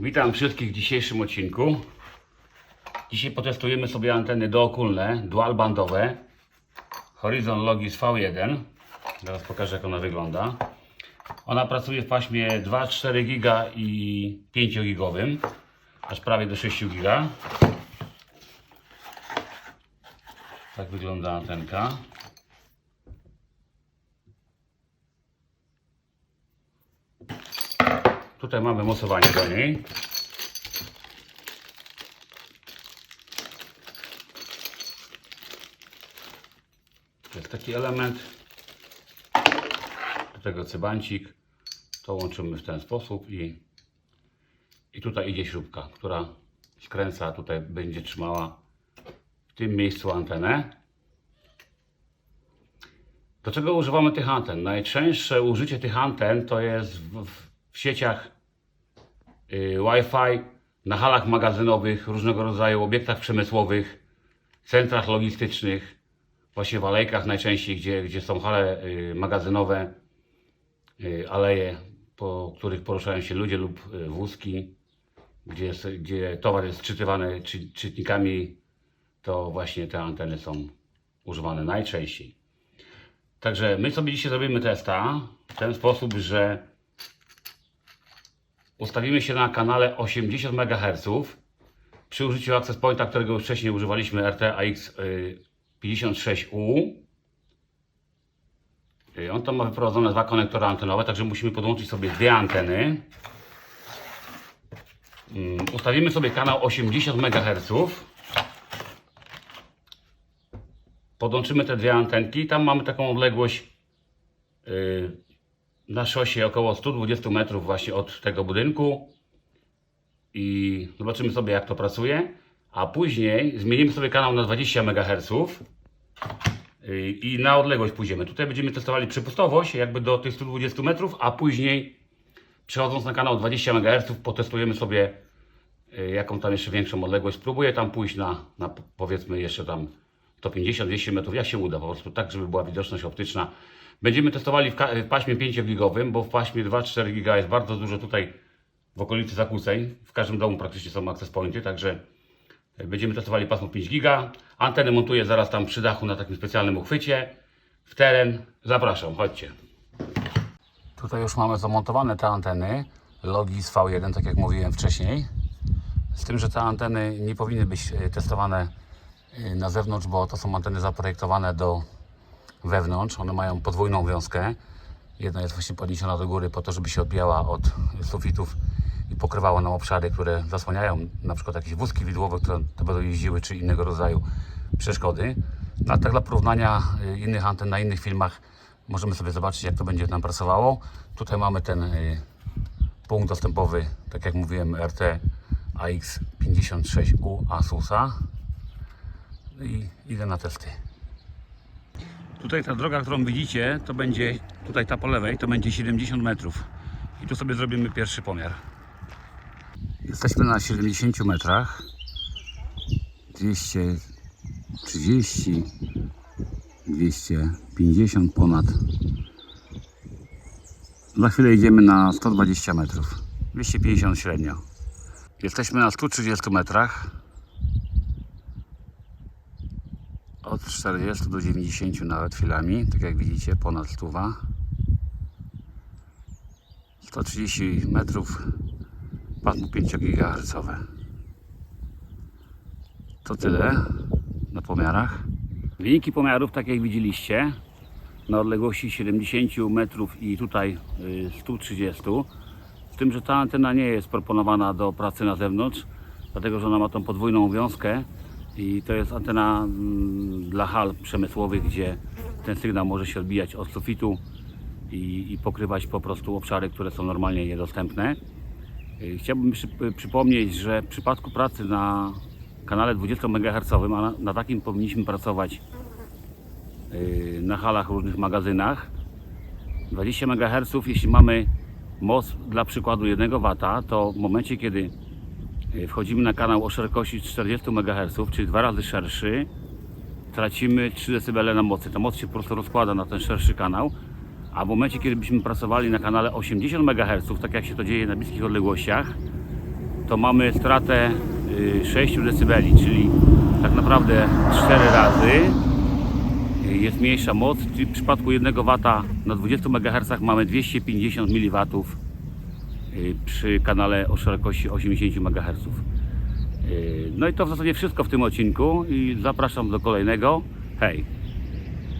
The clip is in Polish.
Witam wszystkich w dzisiejszym odcinku. Dzisiaj potestujemy sobie anteny dookulne, dualbandowe Horizon Logis V1. Teraz pokażę jak ona wygląda. Ona pracuje w paśmie 2,4 giga i 5 gigowym, aż prawie do 6 giga. Tak wygląda antenka. Tutaj mamy mocowanie do niej. Jest taki element. Do tego cybancik. To łączymy w ten sposób i, i tutaj idzie śrubka, która skręca, tutaj będzie trzymała w tym miejscu antenę. Do czego używamy tych anten? Najczęstsze użycie tych anten to jest w, w, w sieciach Wi-Fi, na halach magazynowych, różnego rodzaju obiektach przemysłowych, centrach logistycznych, właśnie w alejkach najczęściej, gdzie, gdzie są hale y, magazynowe, y, aleje, po których poruszają się ludzie lub y, wózki, gdzie, jest, gdzie towar jest czytywany czy, czytnikami, to właśnie te anteny są używane najczęściej. Także my sobie dzisiaj zrobimy testa w ten sposób, że ustawimy się na kanale 80 MHz przy użyciu access pointa, którego już wcześniej używaliśmy RTAX 56U. Y, On tam ma wyprowadzone dwa konektory antenowe, także musimy podłączyć sobie dwie anteny. Mm, Ustawimy sobie kanał 80 MHz. Podłączymy te dwie antenki. Tam mamy taką odległość yy, na szosie około 120 metrów właśnie od tego budynku. I zobaczymy sobie jak to pracuje. A później zmienimy sobie kanał na 20 MHz. I na odległość pójdziemy. Tutaj będziemy testowali przepustowość jakby do tych 120 metrów, a później przechodząc na kanał 20 MHz potestujemy sobie y, jaką tam jeszcze większą odległość. Spróbuję tam pójść na, na powiedzmy jeszcze tam 150-200 metrów, jak się uda, po prostu tak, żeby była widoczność optyczna. Będziemy testowali w, w paśmie 5-gigowym, bo w paśmie 2-4 giga jest bardzo dużo tutaj w okolicy zakłóceń. W każdym domu praktycznie są access pointy, także y, będziemy testowali pasmo 5 giga. Antenę montuję zaraz tam przy dachu na takim specjalnym uchwycie. W teren zapraszam, chodźcie. Tutaj już mamy zamontowane te anteny Logis V1, tak jak mówiłem wcześniej. Z tym, że te anteny nie powinny być e, testowane e, na zewnątrz, bo to są anteny zaprojektowane do wewnątrz. One mają podwójną wiązkę. Jedna jest właśnie podniesiona do góry po to, żeby się odbijała od sufitów i pokrywała nam obszary, które zasłaniają na przykład jakieś wózki widłowe, które to będą jeździły, czy innego rodzaju przeszkody. No, a tak dla porównania y, innych anten na innych filmach możemy sobie zobaczyć, jak to będzie nam pracowało. Tutaj mamy ten y, punkt dostępowy, tak jak mówiłem, RT AX56U Asusa. No I idę na testy. Tutaj ta droga, którą widzicie, to będzie, tutaj ta po lewej, to będzie 70 metrów. I tu sobie zrobimy pierwszy pomiar. Jesteśmy na 70 metrach. 230, 250 ponad. Za chwilę idziemy na 120 metrów. 250 średnio. Jesteśmy na 130 metrach. Od 40 do 90 nawet chwilami, tak jak widzicie, ponad stuwa. 130 metrów, pasmo 5 GHz. To tyle na pomiarach. Wyniki pomiarów, tak jak widzieliście, na odległości 70 metrów i tutaj y, 130. Z tym, że ta antena nie jest proponowana do pracy na zewnątrz, dlatego że ona ma tą podwójną wiązkę i to jest antena mm, dla hal przemysłowych, gdzie ten sygnał może się odbijać od sufitu i, i pokrywać po prostu obszary, które są normalnie niedostępne. Y, Chciałbym przy, przypomnieć, że w przypadku pracy na kanale 20 MHz, a na, na takim powinniśmy pracować y, na halach różnych magazynach. 20 MHz, jeśli mamy moc dla przykładu 1 W, to w momencie kiedy y, wchodzimy na kanał o szerokości 40 MHz, czyli dwa razy szerszy, tracimy 3 dB na mocy. Ta moc się po prostu rozkłada na ten szerszy kanał, a w momencie kiedy byśmy pracowali na kanale 80 MHz, tak jak się to dzieje na bliskich odległościach, to mamy stratę y, 6 dB, czyli tak naprawdę 4 razy y, jest mniejsza moc. W przypadku 1 W na 20 MHz mamy 250 mW y, przy kanale o szerokości 80 MHz. Y, No i to w zasadzie wszystko w tym odcinku i zapraszam do kolejnego. Hej!